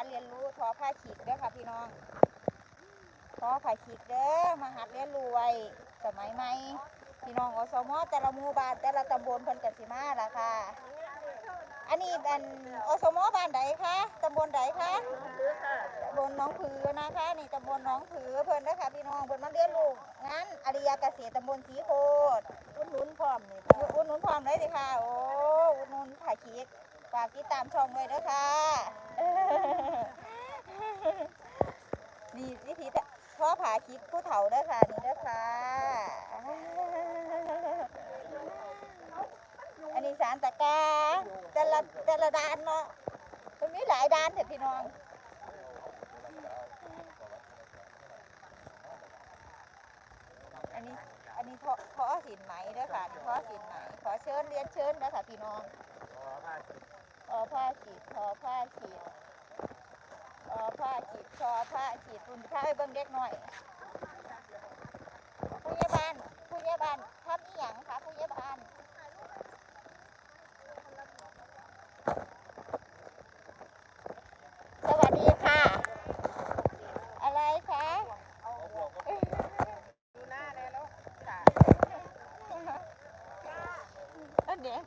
านเรียนรู้ทอผ้าขีดเด้อค่ะพี่น้องทอผ้าขีดเด้อมาหัดเรียนรู้ไว้สมัยใหม่พี่น้องอสมอแต่ละหมู่บ้านแต่ละตำบลเพิ่นก็สิมาล่ะค่ะ อันนี้อันอสมอบ้านใดคะตำบลใดคะตำบลหน้องผือนะคะนี่ตำบลหน้องผือเพิ่นนะคะพี่น้องเพิ่นมาเรียนรู้งานอริยเกษตรตำบลสีโคดอุดหนุนพร้อมนี่อุดหนุนพร้อมเลยสิค่ะโอ้อุดหนุนถ่ายคลิป ฝากติดตามช่องเลยเด้อค่ะนี่วิธีพ่อผาคลิปผู้เฒ่าด้อค่ะนี่ด้อค่ะ อันนี้สารตะกาแต่ละแต่ละดานเนาะมันมีหลายดานเถอะพี่น้องอันนี้อันนี้ทอทอสินไหมด้อค่ะนี่ทอสินไหมขอเชิญเรียนเชิญเด้อค่ะพี่น้อง อผ้าขีดทอผ้าขีดทอผ้าขีดทอผ้าขีดคุณข้าให้เบิ้งเด็กหน่อยผู้ใหญ่บ้านผู้ใหญ่บ้านทำอีหยังคะผู้ใหญ่บ้าลสวัสดีค่ะ อะไรคะดูหน้าเลยแล้วจ้ะอันเนี้ย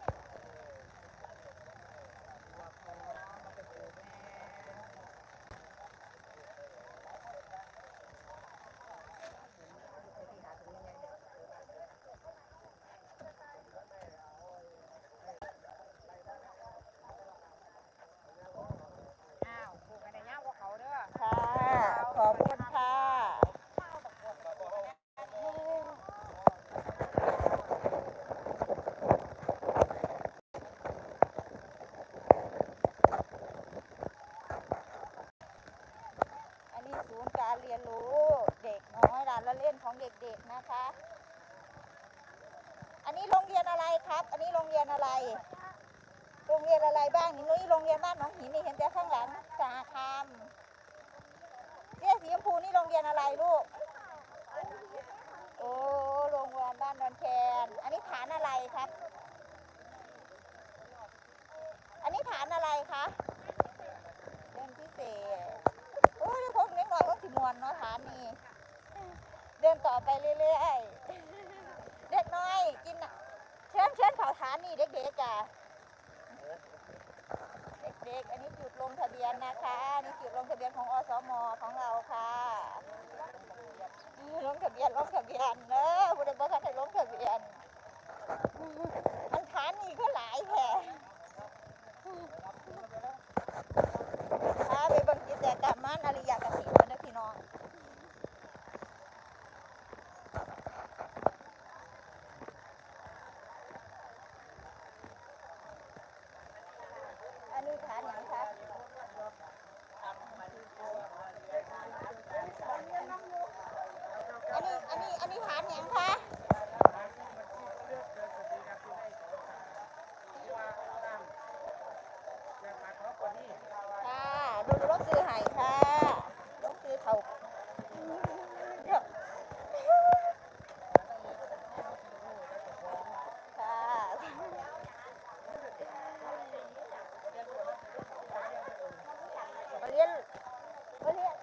อ้าวปลูกอะไรเงี้ยว นะคะ อั นนี้โรงเรียนอะไรครับ อันนี้โรงเรียนอะไร โรงเรียนอะไรบ้างนี่โรงเรียนบ้านหนองหินนี่เห็นแต่ข้างหลังสาคามเสื้อสีชมพูนี่โรงเรียนอะไรลูก โอ้โรงเรียนบ้านดอนแคนอันนี้ฐานอะไรครับ อันนี้ฐานอะไรคะเดินพิเศษ โอ้ยพวกเล็กน้อยพวกสิมวนเนาะฐานนี้เดินต่อไปเรื่อยๆ น้อย กินน่ะเชิญเชิญเขาฐานนี่เด็กๆจ้ะเด็กๆ อันนี้จุดลงทะเบียนนะคะอันนี่จุดลงทะเบียนของอสมของเราค่ะลงทะเบียนลงทะเบียนเนอะบุรีบอกให้ลงทะเบียนฐานนี่ก็หลายแห่พาไปเบังกิจกรรมมันอริยกสิกันเด้อพี่น้อง อันนี้ฐานอย่างคะอันนี้ อันนี้ อันนี้ฐานอย่างคะ ค่ะ ดูดูรถซื้อไห้ค่ะรถซื้อเขาค่ะมาเรียนมาเรียน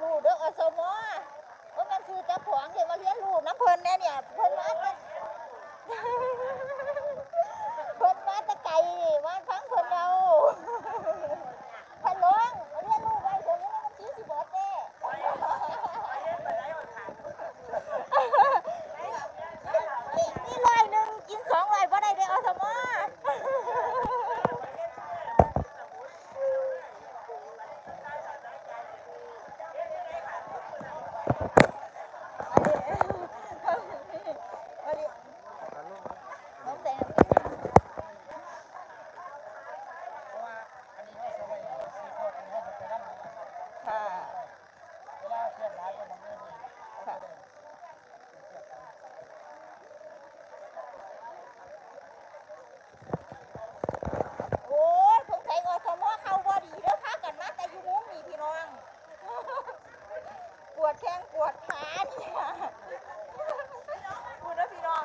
ลูกเด้ออสมอว่ามันคือเจ้าของเดี๋ยวมาเรียนลูกน้ำเพลินแน่เนี่ยเพลินมาแต่เพลินมาแต่ไก่มาฟังเพลินเรา พันลงเรียนลูกไปผมยังไม่มันชี้สิบเบิร์ดเด้นี่นี่ร้อยหนึ่งกินสองร้อยบ่ได้เด้ออสมออันนี้น้องแต่งค่ะค่ะ โอ้ยสงสัยอสมอเข้าบ่ดีเด้อพากันมาแต่อยู่มุมนี่พี่น้อง ปวดแข้งปวดขาเนี่ยพูดนะพี่น้อง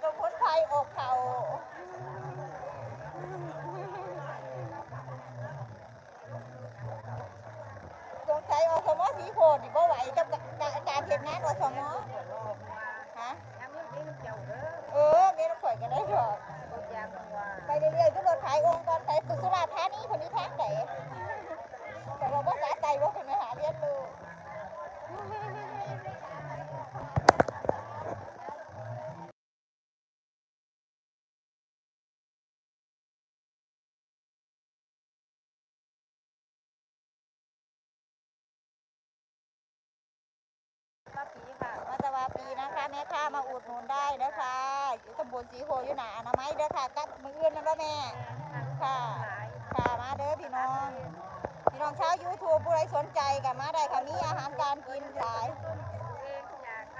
ตัวพ้นภัยออกเข่าสงสัยอสมอสีโพดดิบ่ไหวกับกา รเห็นงานอสมอฮะเออเมียน้ำข่อยก็ได้ดอก ไปเรื่อยๆก็รถขายองค์กรไปสุสุราษฎร์ธานีคนนี้ทางไหนแต่ว่าภาษาใจว่าเป็นมหาเรียนรู้ มาตะวาปีนะคะ แม่ค้ามาอุดหนุนได้นะคะอยู่ตำบลสีโคอยู่หนาอนามัยเด้อค่ะกับมืออื่นนั่นว่าแม่ค่ะค่ะมาเด้อพี่น้องพี่น้องชาวยูทูบผู้ใดสนใจกับมาได้ค่ะมีอาหารการกินหลาย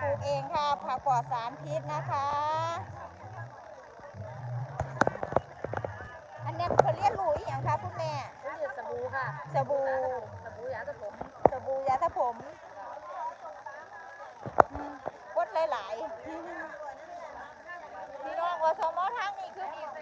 ปลูกเองค่ะผักปลอดสารพิษนะคะ อันนี้เขาเรียกหลุยอย่างคะคุณแม่นี่สบู่ค่ะสบู่สบู่ยาสระผมสบู่ยาสระผมค หลายๆพี่น้องอสมทั้งนี้คืออีก